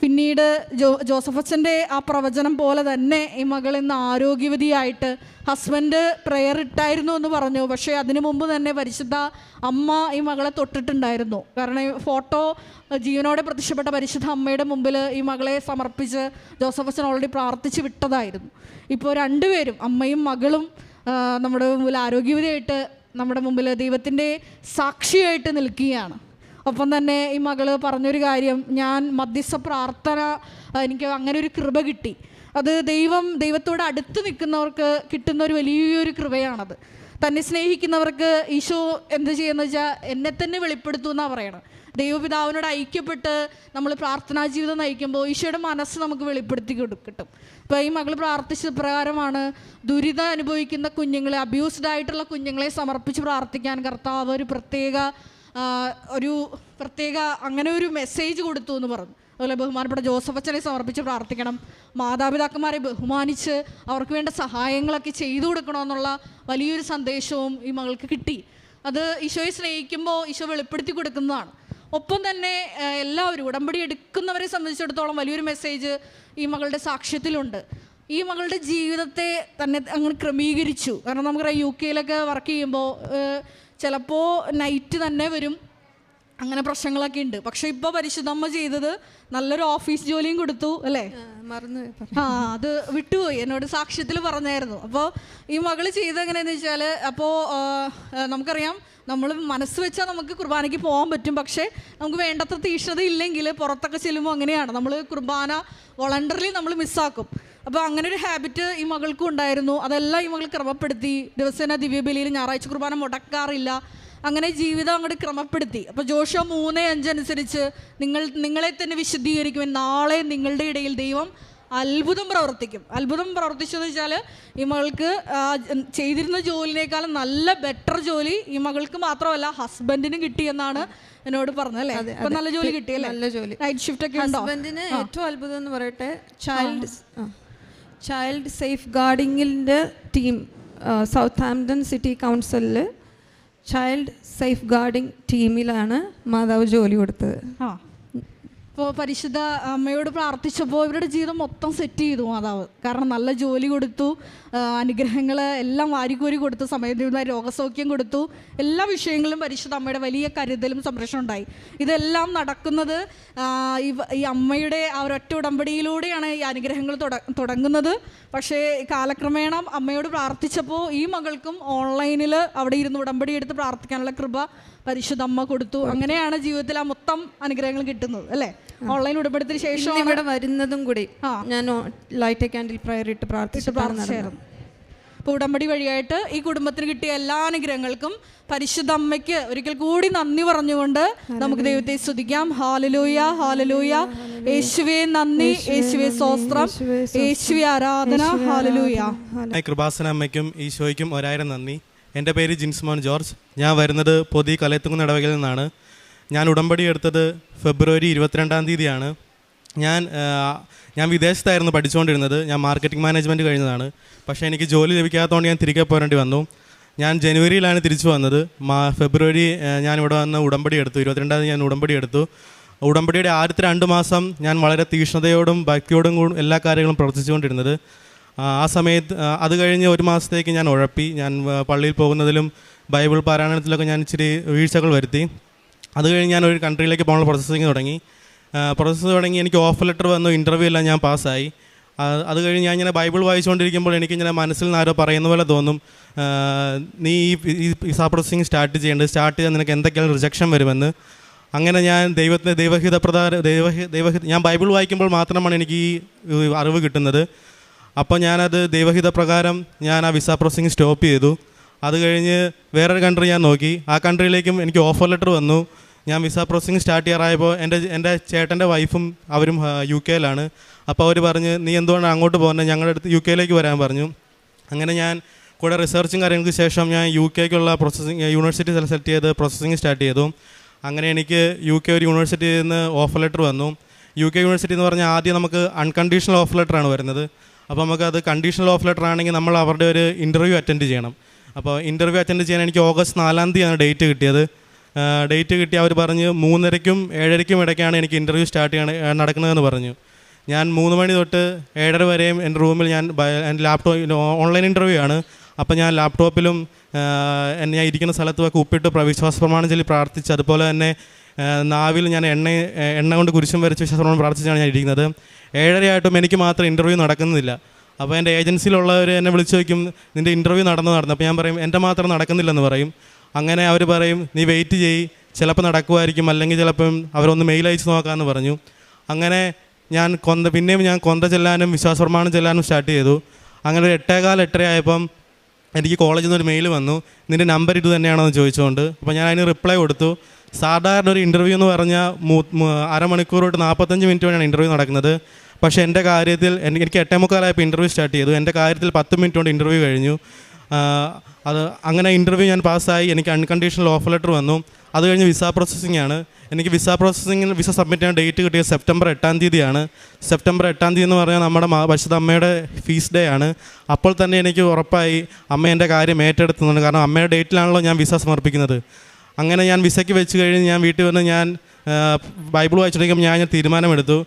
പിന്നീട് ജോ ജോസഫ് അച്ഛന്റെ ആ പ്രവചനം പോലെ തന്നെ ഈ മകൾ ഇന്ന് ആരോഗ്യവതിയായിട്ട് ഹസ്ബൻഡ് പ്രെയർ ഇട്ടായിരുന്നു എന്ന് പറഞ്ഞു. പക്ഷേ അതിനു മുമ്പ് തന്നെ പരിശുദ്ധ അമ്മ ഈ മകളെ തൊട്ടിട്ടുണ്ടായിരുന്നു. കാരണം ഫോട്ടോ ജീവനോടെ പ്രത്യക്ഷപ്പെട്ട പരിശുദ്ധ അമ്മയുടെ മുമ്പിൽ ഈ മകളെ സമർപ്പിച്ച് ജോസഫ് അച്ഛൻ ഓൾറെഡി പ്രാർത്ഥിച്ച് വിട്ടതായിരുന്നു. ഇപ്പോൾ രണ്ടുപേരും അമ്മയും മകളും നമ്മുടെ മുമ്പിൽ ആരോഗ്യവതിയായിട്ട് നമ്മുടെ മുമ്പിൽ ദൈവത്തിന്റെ സാക്ഷിയായിട്ട് നിൽക്കുകയാണ്. ഒപ്പം തന്നെ ഈ മകൾ പറഞ്ഞൊരു കാര്യം ഞാൻ മധ്യസ്ഥ പ്രാർത്ഥന എനിക്ക് അങ്ങനെ ഒരു കൃപ കിട്ടി. അത് ദൈവം ദൈവത്തോട് അടുത്ത് നിൽക്കുന്നവർക്ക് കിട്ടുന്ന ഒരു വലിയൊരു കൃപയാണത്. തന്നെ സ്നേഹിക്കുന്നവർക്ക് ഈശോ എന്ത് ചെയ്യുന്ന വെച്ചാൽ എന്നെ തന്നെ വെളിപ്പെടുത്തു എന്നാണ് പറയണത്. ദൈവപിതാവിനോട് ഐക്യപ്പെട്ട് നമ്മൾ പ്രാർത്ഥനാ ജീവിതം നയിക്കുമ്പോൾ ഈശോയുടെ മനസ്സ് നമുക്ക് വെളിപ്പെടുത്തി കൊടു- കിട്ടും. അപ്പോൾ ഈ മകൾ പ്രാർത്ഥിച്ച പ്രകാരമാണ് ദുരിതം അനുഭവിക്കുന്ന കുഞ്ഞുങ്ങളെ അബ്യൂസ്ഡ് ആയിട്ടുള്ള കുഞ്ഞുങ്ങളെ സമർപ്പിച്ച് പ്രാർത്ഥിക്കാൻ കർത്താവ് ഒരു പ്രത്യേക ഒരു പ്രത്യേക അങ്ങനെ ഒരു മെസ്സേജ് കൊടുത്തു എന്ന് പറഞ്ഞു. അതുപോലെ ബഹുമാനപ്പെട്ട ജോസഫ് അച്ഛനെ സമർപ്പിച്ച് പ്രാർത്ഥിക്കണം. മാതാപിതാക്കന്മാരെ ബഹുമാനിച്ച് അവർക്ക് വേണ്ട സഹായങ്ങളൊക്കെ ചെയ്തു കൊടുക്കണമെന്നുള്ള വലിയൊരു സന്ദേശവും ഈ മകൾക്ക് കിട്ടി. അത് ഈശോയെ സ്നേഹിക്കുമ്പോൾ ഈശോ വെളിപ്പെടുത്തി കൊടുക്കുന്നതാണ്. ഒപ്പം തന്നെ എല്ലാവരും ഉടമ്പടി എടുക്കുന്നവരെ സംബന്ധിച്ചിടത്തോളം വലിയൊരു മെസ്സേജ് ഈ മകളുടെ സാക്ഷ്യത്തിലുണ്ട്. ഈ മകളുടെ ജീവിതത്തെ തന്നെ അങ്ങനെ ക്രമീകരിച്ചു. കാരണം നമുക്കറിയാം യു കെയിലൊക്കെ വർക്ക് ചെയ്യുമ്പോൾ ചിലപ്പോൾ നൈറ്റ് തന്നെ വരും. അങ്ങനെ പ്രശ്നങ്ങളൊക്കെ ഉണ്ട്. പക്ഷെ ഇപ്പൊ പരിശുദ്ധമ്മ ചെയ്തത് നല്ലൊരു ഓഫീസ് ജോലിയും കൊടുത്തു അല്ലേ? മറന്നു ആ അത് വിട്ടുപോയി. എന്നോട് സാക്ഷ്യത്തിൽ പറഞ്ഞായിരുന്നു. അപ്പോൾ ഈ മകൾ ചെയ്ത് എങ്ങനെയാന്ന് വെച്ചാൽ അപ്പോൾ നമുക്കറിയാം നമ്മൾ മനസ്സ് വെച്ചാൽ നമുക്ക് കുർബാനയ്ക്ക് പോകാൻ പറ്റും. പക്ഷേ നമുക്ക് വേണ്ടത്ര തീഷ്ണത ഇല്ലെങ്കിൽ പുറത്തൊക്കെ ചെല്ലുമ്പോൾ അങ്ങനെയാണ്. നമ്മൾ കുർബാന വോളണ്ടറിലി നമ്മൾ മിസ്സാക്കും അപ്പോൾ അങ്ങനെ ഒരു ഹാബിറ്റ് ഈ മകൾക്കും ഉണ്ടായിരുന്നു. അതെല്ലാം ഈ മകൾ ക്രമപ്പെടുത്തി. ദിവസേന ദിവ്യബലിയിൽ ഞായറാഴ്ച കുർബാന മുടക്കാറില്ല. അങ്ങനെ ജീവിതം അങ്ങോട്ട് ക്രമപ്പെടുത്തി. അപ്പോൾ ജോഷ മൂന്ന് അഞ്ചനുസരിച്ച് നിങ്ങൾ നിങ്ങളെ തന്നെ വിശുദ്ധീകരിക്കുമെൻ നാളെ നിങ്ങളുടെ ഇടയിൽ ദൈവം അത്ഭുതം പ്രവർത്തിക്കും. അത്ഭുതം പ്രവർത്തിച്ചെന്ന് വെച്ചാൽ ഈ മകൾക്ക് ചെയ്തിരുന്ന ജോലിനേക്കാളും നല്ല ബെറ്റർ ജോലി ഈ മകൾക്ക് മാത്രമല്ല ഹസ്ബൻഡിനും കിട്ടിയെന്നാണ് എന്നോട് ഇപ്പൊ നല്ല ജോലി കിട്ടിയല്ലേ നല്ല ജോലി. നൈറ്റ് ഷിഫ്റ്റ് ഒക്കെ ഹസ്ബൻഡിന് ഏറ്റവും അത്ഭുതം എന്ന് പറയട്ടെ ചൈൽഡ് ചൈൽഡ് സേഫ് ഗാർഡിങ്ങിന്റെ ടീം സൗത്ത് ആംപ്ടൺ സിറ്റി കൗൺസിലിൽ ചൈൽഡ് സേഫ് ഗാർഡിങ് ടീമിലാണ് മാതാവ് ജോലി കൊടുത്തത്. ആ. ഇപ്പോൾ പരിശുദ്ധ അമ്മയോട് പ്രാർത്ഥിച്ചപ്പോൾ ഇവരുടെ ജീവിതം മൊത്തം സെറ്റ് ചെയ്തു മാതാവ്. കാരണം നല്ല ജോലി കൊടുത്തു അനുഗ്രഹങ്ങൾ എല്ലാം വാരിക്കോരി കൊടുത്തു സമയത്ത് രോഗസൗഖ്യം കൊടുത്തു എല്ലാ വിഷയങ്ങളിലും പരിശുദ്ധ അമ്മയുടെ വലിയ കരുതലും സംരക്ഷണം ഉണ്ടായി. ഇതെല്ലാം നടക്കുന്നത് ഈ അമ്മയുടെ ആ ഒരൊറ്റ ഉടമ്പടിയിലൂടെയാണ് ഈ അനുഗ്രഹങ്ങൾ തുടങ്ങുന്നത്. പക്ഷേ കാലക്രമേണ അമ്മയോട് പ്രാർത്ഥിച്ചപ്പോൾ ഈ മകൾക്കും ഓൺലൈനിൽ അവിടെ ഇരുന്ന് ഉടമ്പടി എടുത്ത് പ്രാർത്ഥിക്കാനുള്ള കൃപ പരിശുദ്ധ അമ്മ കൊടുത്തു. അങ്ങനെയാണ് ജീവിതത്തിൽ ആ മൊത്തം അനുഗ്രഹങ്ങൾ കിട്ടുന്നത് അല്ലേ? ഓൺലൈൻ ഉടമ്പടിത്തിന് ശേഷം ഇവിടെ വരുന്നതും കൂടി ഞാൻ ലൈറ്റ് ക്യാൻഡിൽ പ്രയർ ഇട്ട് പ്രാർത്ഥിച്ചിട്ടാണ് നടന്നത് അപ്പോൾ ഉടമ്പടി വഴിയായിട്ട് ഈ കുടുംബത്തിന് കിട്ടിയ എല്ലാ അനുഗ്രഹങ്ങൾക്കും പരിശുദ്ധ അമ്മയ്ക്ക് ഒരിക്കൽ കൂടി നന്ദി പറഞ്ഞുകൊണ്ട് നമുക്ക് ദൈവത്തെ സ്തുതിക്കാം. ഹാലലൂയ ഹാലലൂയ യേശുവേ നന്ദി. യേശുവേ സ്വസ്ത്രം യേശുവേ ആരാധന. ഹാലലൂയ കൃപാസന അമ്മയ്ക്കും ഈശോയ്ക്കും ഒരായിരം നന്ദി. എന്റെ പേര് ജിൻസ്മോൻ ജോർജ്. ഞാൻ വരുന്നത് പൊതി കലയത്തുങ്ങ് നടവകയിൽ നിന്നാണ്. ഞാൻ ഉടമ്പടി എടുത്തത് ഫെബ്രുവരി ഇരുപത്തിരണ്ടാം തീയതിയാണ്. ഞാൻ ഞാൻ വിദേശത്തായിരുന്നു പഠിച്ചുകൊണ്ടിരുന്നത്. ഞാൻ മാർക്കറ്റിംഗ് മാനേജ്മെന്റ് കഴിഞ്ഞതാണ്. പക്ഷേ എനിക്ക് ജോലി ലഭിക്കാത്തതുകൊണ്ട് ഞാൻ തിരികെ പോരേണ്ടി വന്നു. ഞാൻ ജനുവരിയിലാണ് തിരിച്ചു വന്നത്. മാ ഫെബ്രുവരി ഞാൻ ഇവിടെ വന്ന് ഉടമ്പടി എടുത്തു. ഇരുപത്തിരണ്ടാം തീയതി ഞാൻ ഉടമ്പടി എടുത്തു. ഉടമ്പടിയുടെ ആദ്യത്തെ രണ്ട് മാസം ഞാൻ വളരെ തീഷ്ണതയോടും ഭക്തിയോടും എല്ലാ കാര്യങ്ങളും പ്രവർത്തിച്ചുകൊണ്ടിരുന്നത്. ആ, സമയത്ത് അത് കഴിഞ്ഞ് ഒരു മാസത്തേക്ക് ഞാൻ ഉഴപ്പി. ഞാൻ പള്ളിയിൽ പോകുന്നതിലും ബൈബിൾ പാരായണത്തിലൊക്കെ ഞാൻ ഇച്ചിരി വീഴ്ചകൾ വരുത്തി. അത് കഴിഞ്ഞ് ഞാൻ ഒരു കൺട്രിയിലേക്ക് പോകാനുള്ള പ്രോസസ്സിങ് തുടങ്ങി. പ്രോസസ്സ് തുടങ്ങി. എനിക്ക് ഓഫർ ലെറ്റർ വന്നു. ഇന്റർവ്യൂ എല്ലാം ഞാൻ പാസ്സായി. അത് കഴിഞ്ഞ് ഞാൻ ഇങ്ങനെ ബൈബിൾ വായിച്ചുകൊണ്ടിരിക്കുമ്പോൾ എനിക്ക് ഇങ്ങനെ മനസ്സിൽ നിന്ന് ആരോ പറയുന്ന പോലെ തോന്നും. നീ ഈ വിസ പ്രോസസ്സിങ് സ്റ്റാർട്ട് ചെയ്യേണ്ടത്. സ്റ്റാർട്ട് ചെയ്താൽ നിനക്ക് എന്തൊക്കെയാണ് റിജക്ഷൻ വരുമെന്ന്. അങ്ങനെ ഞാൻ ദൈവത്തിന്റെ ദൈവഹിത പ്രകാരം ദൈവഹി ദൈവഹിത ഞാൻ ബൈബിൾ വായിക്കുമ്പോൾ മാത്രമാണ് എനിക്ക് ഈ അറിവ് കിട്ടുന്നത്. അപ്പോൾ ഞാനത് ദൈവഹിത പ്രകാരം ഞാൻ ആ വിസ പ്രോസസ്സിങ് സ്റ്റോപ്പ് ചെയ്തു. അത് കഴിഞ്ഞ് വേറൊരു കൺട്രി ഞാൻ നോക്കി. ആ കൺട്രിയിലേക്കും എനിക്ക് ഓഫർ ലെറ്റർ വന്നു. ഞാൻ വിസ പ്രോസസ്സിങ് സ്റ്റാർട്ട് ചെയ്യാറായപ്പോൾ എന്റെ എന്റെ ചേട്ടന്റെ വൈഫും അവരും യു കെയിലാണ് അപ്പോൾ അവർ പറഞ്ഞ് നീ എന്തുകൊണ്ടാണ് അങ്ങോട്ട് പോകുന്നത് ഞങ്ങളുടെ അടുത്ത് യു കെയിലേക്ക് വരാൻ പറഞ്ഞു. അങ്ങനെ ഞാൻ കൂടെ റിസർച്ചും കാര്യങ്ങൾക്ക് ശേഷം ഞാൻ യു കെക്കുള്ള പ്രോസസ്സിങ് യൂണിവേഴ്സിറ്റി സെലക്ട് ചെയ്ത് പ്രോസസ്സിങ് സ്റ്റാർട്ട് ചെയ്തു. അങ്ങനെ എനിക്ക് യു കെ ഒരു യൂണിവേഴ്സിറ്റിയിൽ നിന്ന് ഓഫർ ലെറ്റർ വന്നു. യു കെ യൂണിവേഴ്സിറ്റി എന്ന് പറഞ്ഞാൽ ആദ്യം നമുക്ക് അൺകണ്ടീഷണൽ ഓഫർ ലെറ്ററാണ് വരുന്നത്. അപ്പോൾ നമുക്ക് അത് കണ്ടീഷണൽ ഓഫ് ലെറ്റർ ആണെങ്കിൽ നമ്മൾ അവരുടെ ഒരു ഇന്റർവ്യൂ അറ്റൻഡ് ചെയ്യണം. അപ്പോൾ ഇന്റർവ്യൂ അറ്റൻഡ് ചെയ്യാൻ എനിക്ക് ഓഗസ്റ്റ് നാലാം തീയതിയാണ് ഡേറ്റ് കിട്ടിയത്. ഡേറ്റ് കിട്ടി അവർ പറഞ്ഞ് മൂന്നരയ്ക്കും ഏഴരയ്ക്കും ഇടയ്ക്കാണ് എനിക്ക് ഇന്റർവ്യൂ സ്റ്റാർട്ട് ചെയ്യണ നടക്കുന്നതെന്ന് പറഞ്ഞു. ഞാൻ മൂന്ന് മണി തൊട്ട് ഏഴര വരെയും എന്റെ റൂമിൽ ഞാൻ എന്റെ ലാപ്ടോപ്പ് ഓൺലൈൻ ഇന്റർവ്യൂ ആണ്. അപ്പോൾ ഞാൻ ലാപ്ടോപ്പിലും ഞാൻ ഇരിക്കുന്ന സ്ഥലത്തുമൊക്കെ ഉപ്പിട്ട് വിശ്വാസ പ്രമാണം ചൊല്ലി പ്രാർത്ഥിച്ച് അതുപോലെ തന്നെ നാവിൽ ഞാൻ എണ്ണ എണ്ണ കൊണ്ട് കുരിശും വരച്ച് വിശ്വാസ പ്രാർത്ഥിച്ചാണ് ഞാൻ ഇരിക്കുന്നത്. ഏഴരയായിട്ടും എനിക്ക് മാത്രം ഇന്റർവ്യൂ നടക്കുന്നില്ല. അപ്പോൾ എന്റെ ഏജൻസിയിലുള്ളവർ എന്നെ വിളിച്ചു ചോദിക്കും നിന്റെ ഇന്റർവ്യൂ നടന്നു നടന്നു. അപ്പോൾ ഞാൻ പറയും എന്റെ മാത്രം നടക്കുന്നില്ലെന്ന് പറയും. അങ്ങനെ അവർ പറയും നീ വെയിറ്റ് ചെയ്യ്. ചിലപ്പോൾ നടക്കുമായിരിക്കും. അല്ലെങ്കിൽ ചിലപ്പം അവരൊന്ന് മെയിൽ അയച്ച് നോക്കാമെന്ന് പറഞ്ഞു. അങ്ങനെ ഞാൻ കൊന്ത പിന്നെയും ഞാൻ കൊന്ത ചെല്ലാനും വിശ്വാസപ്രമാണം ചെല്ലാനും സ്റ്റാർട്ട് ചെയ്തു. അങ്ങനെ ഒരു എട്ടേകാൽ എട്ടര ആയപ്പം എനിക്ക് കോളേജിൽ നിന്ന് ഒരു മെയിൽ വന്നു. നിന്റെ നമ്പർ ഇത് തന്നെയാണോ എന്ന് ചോദിച്ചുകൊണ്ട് അപ്പോൾ ഞാൻ അതിന് റിപ്ലൈ കൊടുത്തു. സാധാരണ ഒരു ഇന്റർവ്യൂ എന്ന് പറഞ്ഞാൽ മൂ- അരമണിക്കൂർ തൊട്ട് നാൽപ്പത്തഞ്ച് മിനിറ്റ് വരെയാണ് ഇന്റർവ്യൂ നടക്കുന്നത്. പക്ഷേ എന്റെ കാര്യത്തിൽ എനിക്ക് എട്ടേ മുക്കാലായപ്പോൾ ഇന്റർവ്യൂ സ്റ്റാർട്ട് ചെയ്തു. എന്റെ കാര്യത്തിൽ പത്ത് മിനിറ്റ് കൊണ്ട് ഇന്റർവ്യൂ കഴിഞ്ഞു. അത് അങ്ങനെ ഇന്റർവ്യൂ ഞാൻ പാസ്സായി. എനിക്ക് അൺകണ്ടീഷണൽ ഓഫർ ലെറ്റർ വന്നു. അത് കഴിഞ്ഞ് വിസ പ്രോസസ്സിംഗ് ആണ്. എനിക്ക് വിസ പ്രോസസ്സിങ്ങിൽ വിസ സബ്മിറ്റ് ചെയ്യാൻ ഡേറ്റ് കിട്ടിയത് സെപ്റ്റംബർ എട്ടാം തീയതിയാണ്. സെപ്റ്റംബർ എട്ടാം തീയതി എന്ന് പറഞ്ഞാൽ നമ്മുടെ പരിശുദ്ധ അമ്മയുടെ ഫീസ് ഡേ ആണ്. അപ്പോൾ തന്നെ എനിക്ക് ഉറപ്പായി അമ്മ എന്റെ കാര്യം ഏറ്റെടുത്തുന്നുണ്ട് കാരണം അമ്മയുടെ ഡേറ്റിലാണല്ലോ ഞാൻ വിസ സമർപ്പിക്കുന്നത്. അങ്ങനെ ഞാൻ വിസയ്ക്ക് വെച്ച് കഴിഞ്ഞ് ഞാൻ വീട്ടിൽ വന്ന് ഞാൻ ബൈബിൾ വായിച്ചിട്ടുണ്ടെങ്കിൽ ഞാൻ തീരുമാനമെടുത്തു.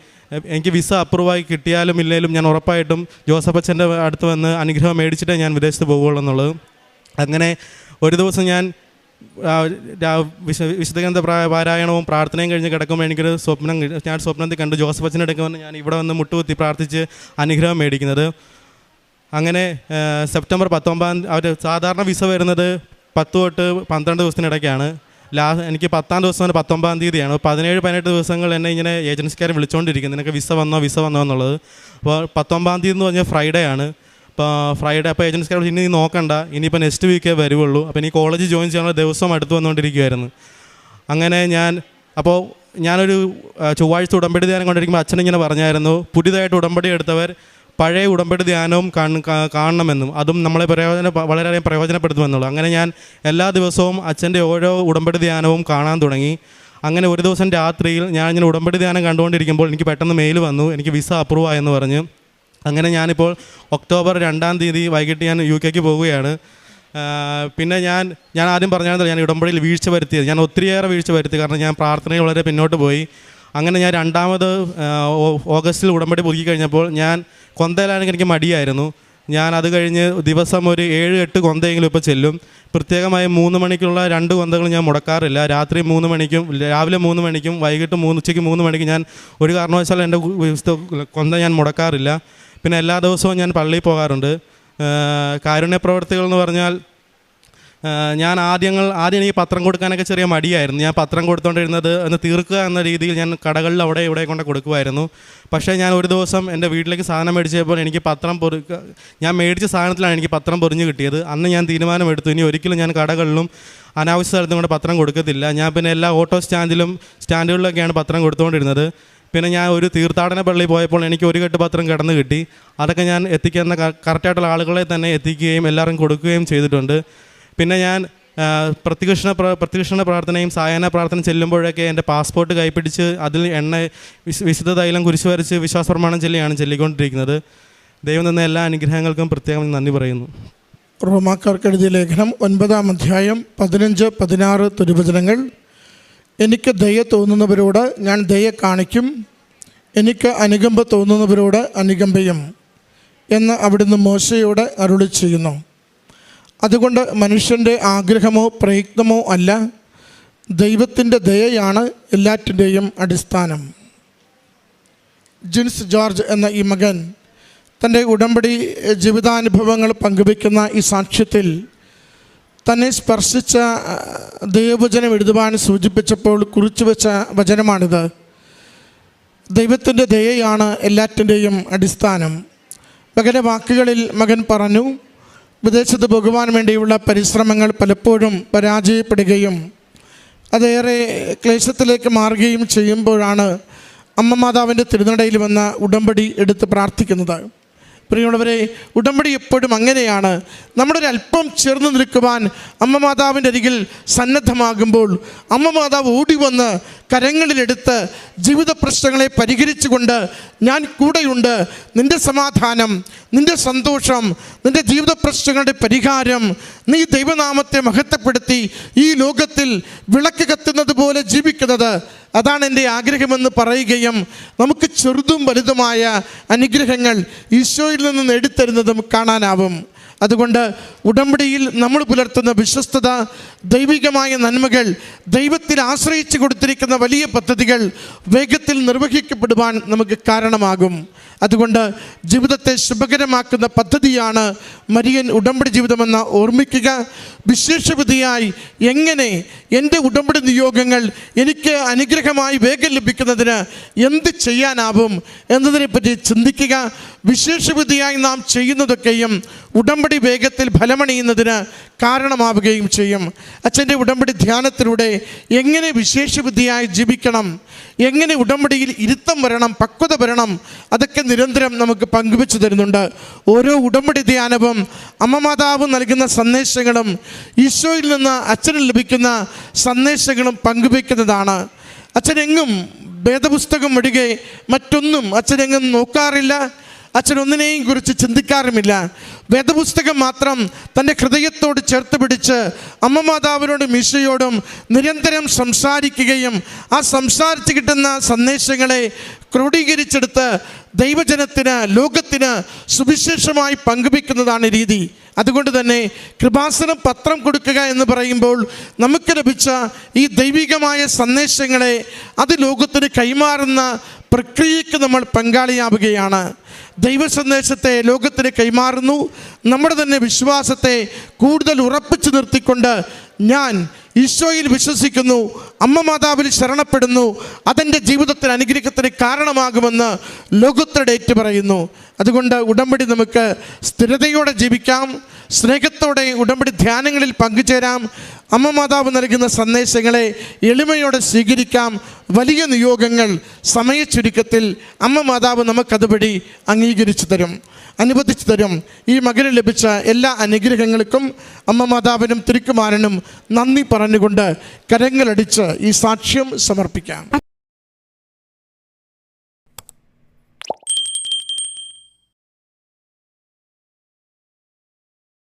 എനിക്ക് വിസ അപ്രൂവായി കിട്ടിയാലും ഇല്ലെങ്കിലും ഞാൻ ഉറപ്പായിട്ടും ജോസഫ് അച്ഛന്റെ അടുത്ത് വന്ന് അനുഗ്രഹം മേടിച്ചിട്ടേ ഞാൻ വിദേശത്ത് പോകുള്ളൂ എന്നുള്ളത്. അങ്ങനെ ഒരു ദിവസം ഞാൻ വിശ വിശുദ്ധഗ്രന്ഥ പാരായണവും പ്രാർത്ഥനയും കഴിഞ്ഞ് കിടക്കുമ്പോൾ എനിക്കൊരു സ്വപ്നം ഞാൻ സ്വപ്നത്തിൽ കണ്ടു. ജോസഫ് അച്ഛന്റെ അടുക്കം വന്ന് ഞാൻ ഇവിടെ വന്ന് മുട്ടുകുത്തി പ്രാർത്ഥിച്ച് അനുഗ്രഹം മേടിക്കുന്നത്. അങ്ങനെ സെപ്റ്റംബർ പത്തൊമ്പതാം അവർ സാധാരണ വിസ വരുന്നത് പത്ത് തൊട്ട് പന്ത്രണ്ട് ദിവസത്തിനിടയ്ക്കാണ്. ലാ എനിക്ക് പത്താം ദിവസം തന്നെ പത്തൊമ്പതാം തീയതിയാണ്. പതിനേഴ് പതിനെട്ട് ദിവസങ്ങൾ എന്നെ ഇങ്ങനെ ഏജൻസിക്കാരെ വിളിച്ചുകൊണ്ടിരിക്കുന്നത് നിനക്ക് വിസ വന്നോ വിസ വന്നോ എന്നുള്ളത്. അപ്പോൾ പത്തൊമ്പതാം തീയതി എന്ന് പറഞ്ഞാൽ ഫ്രൈഡേ ആണ്. ഇപ്പോൾ ഫ്രൈഡേ അപ്പോൾ ഏജൻസിക്കാരോട് ഇനി നോക്കണ്ട. ഇനിയിപ്പോൾ നെക്സ്റ്റ് വീക്കേ വരുവുള്ളൂ. അപ്പോൾ ഇനി കോളേജ് ജോയിൻ ചെയ്യാനുള്ള ദിവസം അടുത്ത് വന്നുകൊണ്ടിരിക്കുമായിരുന്നു അങ്ങനെ ഞാൻ അപ്പോൾ ഞാനൊരു ചൊവ്വാഴ്ച ഉടമ്പടി ധ്യാനം കൊണ്ടിരിക്കുമ്പോൾ അച്ഛൻ ഇങ്ങനെ പറഞ്ഞായിരുന്നു. പുതിയതായിട്ട് ഉടമ്പടി എടുത്തവർ പഴയ ഉടമ്പടി ധ്യാനവും കാണ- കാണണമെന്നും അതും നമ്മളെ പ്രയോജന വളരെയധികം പ്രയോജനപ്പെടുത്തുമെന്നുള്ളൂ. അങ്ങനെ ഞാൻ എല്ലാ ദിവസവും അച്ഛന്റെ ഓരോ ഉടമ്പടി ധ്യാനവും കാണാൻ തുടങ്ങി. അങ്ങനെ ഒരു ദിവസം രാത്രിയിൽ ഞാൻ ഇങ്ങനെ ഉടമ്പടി ധ്യാനം കണ്ടുകൊണ്ടിരിക്കുമ്പോൾ എനിക്ക് പെട്ടെന്ന് മെയിൽ വന്നു. എനിക്ക് വിസ അപ്രൂവ് ആയെന്ന് പറഞ്ഞു. അങ്ങനെ ഞാനിപ്പോൾ ഒക്ടോബർ രണ്ടാം തീയതി വൈകിട്ട് ഞാൻ യു കെക്ക് പോവുകയാണ്. പിന്നെ ഞാൻ ഞാൻ ആദ്യം പറഞ്ഞാൽ ഞാൻ ഉടമ്പടിയിൽ വീഴ്ച വരുത്തിയത് ഞാൻ ഒത്തിരിയേറെ വീഴ്ച വരുത്തി. കാരണം ഞാൻ പ്രാർത്ഥനയിൽ വളരെ പിന്നോട്ട് പോയി. അങ്ങനെ ഞാൻ രണ്ടാമത് ഓഗസ്റ്റിൽ ഉടമ്പടി പുതുക്കി കഴിഞ്ഞപ്പോൾ ഞാൻ കൊന്തയിലാണെങ്കിൽ എനിക്ക് മടിയായിരുന്നു. ഞാൻ അത് കഴിഞ്ഞ് ദിവസം ഒരു ഏഴ് എട്ട് കൊന്തയെങ്കിലും ഇപ്പോൾ ചെല്ലും. പ്രത്യേകമായി മൂന്ന് മണിക്കുള്ള രണ്ട് കൊന്തകൾ ഞാൻ മുടക്കാറില്ല. രാത്രി മൂന്ന് മണിക്കും രാവിലെ മൂന്ന് മണിക്കും വൈകിട്ട് മൂന്ന് ഉച്ചയ്ക്ക് മൂന്ന് മണിക്ക് ഞാൻ ഒരു കാരണവശാലും എന്റെ കൊന്ത ഞാൻ മുടക്കാറില്ല. പിന്നെ എല്ലാ ദിവസവും ഞാൻ പള്ളിയിൽ പോകാറുണ്ട്. കാരുണ്യ പ്രവർത്തികൾ എന്ന് പറഞ്ഞാൽ ഞാൻ ആദ്യങ്ങൾ ആദ്യം എനിക്ക് പത്രം കൊടുക്കാനൊക്കെ ചെറിയ മടിയായിരുന്നു. ഞാൻ പത്രം കൊടുത്തുകൊണ്ടിരുന്നത് എന്ന് തീർക്കുക എന്ന രീതിയിൽ ഞാൻ കടകളിൽ അവിടെ ഇവിടെ കൊണ്ട് കൊടുക്കുമായിരുന്നു. പക്ഷേ ഞാൻ ഒരു ദിവസം എന്റെ വീട്ടിലേക്ക് സാധനം മേടിച്ചപ്പോൾ എനിക്ക് പത്രം പൊറുക്ക ഞാൻ മേടിച്ച സാധനത്തിലാണ് എനിക്ക് പത്രം പൊറിഞ്ഞ് കിട്ടിയത്. അന്ന് ഞാൻ തീരുമാനമെടുത്തു. ഇനി ഒരിക്കലും ഞാൻ കടകളിലും അനാവശ്യ സ്ഥലത്തും കൊണ്ട് പത്രം കൊടുക്കത്തില്ല. ഞാൻ പിന്നെ എല്ലാ ഓട്ടോ സ്റ്റാൻഡിലും സ്റ്റാൻഡുകളിലൊക്കെയാണ് പത്രം കൊടുത്തുകൊണ്ടിരുന്നത് പിന്നെ ഞാൻ ഒരു തീർത്ഥാടന പള്ളി പോയപ്പോൾ എനിക്ക് ഒരു കെട്ട് പത്രം കിടന്ന് കിട്ടി. അതൊക്കെ ഞാൻ എത്തിക്കുന്ന കറക്റ്റായിട്ടുള്ള ആളുകളെ തന്നെ എത്തിക്കുകയും എല്ലാവരും കൊടുക്കുകയും ചെയ്തിട്ടുണ്ട്. പിന്നെ ഞാൻ പ്രതികൃഷ്ണ പ്രതികൃഷ്ണ പ്രാർത്ഥനയും സായാഹ്ന പ്രാർത്ഥന ചെല്ലുമ്പോഴൊക്കെ എന്റെ പാസ്പോർട്ട് കൈപ്പിടിച്ച് അതിൽ എണ്ണ വിശ് വിശുദ്ധ തൈലം കുരിശു വരച്ച് വിശ്വാസപ്രമാണം ചെല്ലിയാണ് ചെല്ലിക്കൊണ്ടിരിക്കുന്നത്. ദൈവം തന്ന എല്ലാ അനുഗ്രഹങ്ങൾക്കും പ്രത്യേകം നന്ദി പറയുന്നു. റോമാക്കാർക്ക് എഴുതിയ ലേഖനം ഒൻപതാം അധ്യായം പതിനഞ്ച് പതിനാറ് തിരുവചനങ്ങൾ എനിക്ക് ദയ തോന്നുന്നവരോട് ഞാൻ ദയ കാണിക്കും. എനിക്ക് അനുകമ്പ തോന്നുന്നവരോട് അനുകമ്പയും എന്ന് അവിടുന്ന് മോശയോട് അരുളി ചെയ്യുന്നു അതുകൊണ്ട് മനുഷ്യന്റെ ആഗ്രഹമോ പ്രയത്നമോ അല്ല ദൈവത്തിന്റെ ദയയാണ് എല്ലാറ്റിന്റെയും അടിസ്ഥാനം. ജിൻസ് ജോർജ് എന്ന ഈ മകൻ തന്റെ ഉടമ്പടി ജീവിതാനുഭവങ്ങൾ പങ്കുവയ്ക്കുന്ന ഈ സാക്ഷ്യത്തിൽ തന്നെ സ്പർശിച്ച ദൈവവചനം എഴുതുവാൻ സൂചിപ്പിച്ചപ്പോൾ കുറിച്ചു വെച്ച വചനമാണിത്. ദൈവത്തിന്റെ ദയയാണ് എല്ലാറ്റിന്റെയും അടിസ്ഥാനം. മകന്റെ വാക്കുകളിൽ മകൻ പറഞ്ഞു വിദേശത്ത് പോകുവാൻ വേണ്ടിയുള്ള പരിശ്രമങ്ങൾ പലപ്പോഴും പരാജയപ്പെടുകയും അതേറെ ക്ലേശത്തിലേക്ക് മാറുകയും ചെയ്യുമ്പോഴാണ് അമ്മ മാതാവിന്റെ തിരുനടയിൽ വന്ന ഉടമ്പടി എടുത്ത് പ്രാർത്ഥിക്കുന്നത്. പ്രിയമുള്ളവരെ ഉടമ്പടി എപ്പോഴും അങ്ങനെയാണ്. നമ്മുടെ ഒരു അല്പം ചേർന്ന് നിൽക്കുവാൻ അമ്മ മാതാവിന്റെ അരികിൽ സന്നദ്ധമാകുമ്പോൾ അമ്മ മാതാവ് ഓടി വന്ന് കരങ്ങളിലെടുത്ത് ജീവിത പ്രശ്നങ്ങളെ പരിഹരിച്ചുകൊണ്ട് ഞാൻ കൂടെയുണ്ട്. നിന്റെ സമാധാനം നിന്റെ സന്തോഷം നിന്റെ ജീവിത പ്രശ്നങ്ങളുടെ പരിഹാരം നീ ദൈവനാമത്തെ മഹത്വപ്പെടുത്തി ഈ ലോകത്തിൽ വിളക്ക് കത്തുന്നത് പോലെ ജീവിക്കുന്നത്. അതാണ് എന്റെ ആഗ്രഹമെന്ന് പറയുകയും നമുക്ക് ചെറുതും വലുതുമായ അനുഗ്രഹങ്ങൾ ഈശോയിൽ നിന്ന് നേടിത്തരുന്നതും കാണാനാവും. അതുകൊണ്ട് ഉടമ്പടിയിൽ നമ്മൾ പുലർത്തുന്ന വിശ്വസ്തത ദൈവികമായ നന്മകൾ ദൈവത്തിൽ ആശ്രയിച്ചു കൊടുത്തിരിക്കുന്ന വലിയ പദ്ധതികൾ വേഗത്തിൽ നിർവഹിക്കപ്പെടുവാൻ നമുക്ക് കാരണമാകും. അതുകൊണ്ട് ജീവിതത്തെ ശുഭകരമാക്കുന്ന പദ്ധതിയാണ് മരിയൻ ഉടമ്പടി ജീവിതമെന്ന ഓർമ്മിക്കുക. വിശേഷവിധിയായി എങ്ങനെ എന്റെ ഉടമ്പടി നിയോഗങ്ങൾ എനിക്ക് അനുഗ്രഹമായി വേഗം ലഭിക്കുന്നതിന് എന്ത് ചെയ്യാനാവും എന്നതിനെപ്പറ്റി ചിന്തിക്കുക. വിശേഷവിധിയായി നാം ചെയ്യുന്നതൊക്കെയും ഉടമ്പടി വേഗത്തിൽ ഫലമണിയുന്നതിന് കാരണമാവുകയും ചെയ്യും. അച്ഛന്റെ ഉടമ്പടി ധ്യാനത്തിലൂടെ എങ്ങനെ വിശേഷബുദ്ധിയായി ജീവിക്കണം? എങ്ങനെ ഉടമ്പടിയിൽ ഇരുത്തം വരണം പക്വത വരണം? അതൊക്കെ നിരന്തരം നമുക്ക് പങ്കുവെച്ചു തരുന്നുണ്ട്. ഓരോ ഉടമ്പടി ധ്യാനവും അമ്മമാതാവ് നൽകുന്ന സന്ദേശങ്ങളും ഈശോയിൽ നിന്ന് അച്ഛന് ലഭിക്കുന്ന സന്ദേശങ്ങളും പങ്കുവയ്ക്കുന്നതാണ് അച്ഛനെങ്ങും വേദപുസ്തകം ഒഴികെ മറ്റൊന്നും അച്ഛനെങ്ങും നോക്കാറില്ല. അച്ഛൻ ഒന്നിനെയും കുറിച്ച് ചിന്തിക്കാറുമില്ല. വേദപുസ്തകം മാത്രം തന്റെ ഹൃദയത്തോട് ചേർത്ത് പിടിച്ച് അമ്മ മാതാവിനോടും ഈശോയോടും നിരന്തരം സംസാരിക്കുകയും ആ സംസാരിച്ച് കിട്ടുന്ന സന്ദേശങ്ങളെ ക്രോഡീകരിച്ചെടുത്ത് ദൈവജനത്തിന് ലോകത്തിന് സുവിശേഷമായി പങ്കുവെക്കുന്നതാണ് രീതി. അതുകൊണ്ട് തന്നെ കൃപാസനം പത്രം കൊടുക്കുക എന്ന് പറയുമ്പോൾ നമുക്ക് ലഭിച്ച ഈ ദൈവികമായ സന്ദേശങ്ങളെ അത് ലോകത്തിന് കൈമാറുന്ന പ്രക്രിയയ്ക്ക് നമ്മൾ പങ്കാളിയാവുകയാണ്. ദൈവ സന്ദേശത്തെ ലോകത്തിന് കൈമാറുന്നു. നമ്മുടെ തന്നെ വിശ്വാസത്തെ കൂടുതൽ ഉറപ്പിച്ചു നിർത്തിക്കൊണ്ട് ഞാൻ ഈശോയിൽ വിശ്വസിക്കുന്നു അമ്മ മാതാവിൽ ശരണപ്പെടുന്നു അതെന്റെ ജീവിതത്തിന് അനുഗ്രഹത്തിന് കാരണമാകുമെന്ന് ലോകത്തോടെ ഏറ്റു പറയുന്നു അതുകൊണ്ട് ഉടമ്പടി നമുക്ക് സ്ഥിരതയോടെ ജീവിക്കാം സ്നേഹത്തോടെ ഉടമ്പടി ധ്യാനങ്ങളിൽ പങ്കുചേരാം അമ്മ മാതാവ് നൽകുന്ന സന്ദേശങ്ങളെ എളിമയോടെ സ്വീകരിക്കാം. വലിയ നിയോഗങ്ങൾ സമയച്ചുരുക്കത്തിൽ അമ്മ മാതാവ് നമുക്കതുവഴി അംഗീകരിച്ചു തരും അനുവദിച്ചു തരും. ഈ മകന് ലഭിച്ച എല്ലാ അനുഗ്രഹങ്ങൾക്കും അമ്മ മാതാവിനും തിരുക്കുമാരനും നന്ദി പറഞ്ഞുകൊണ്ട് കരങ്ങളടിച്ച് ഈ സാക്ഷ്യം സമർപ്പിക്കാം.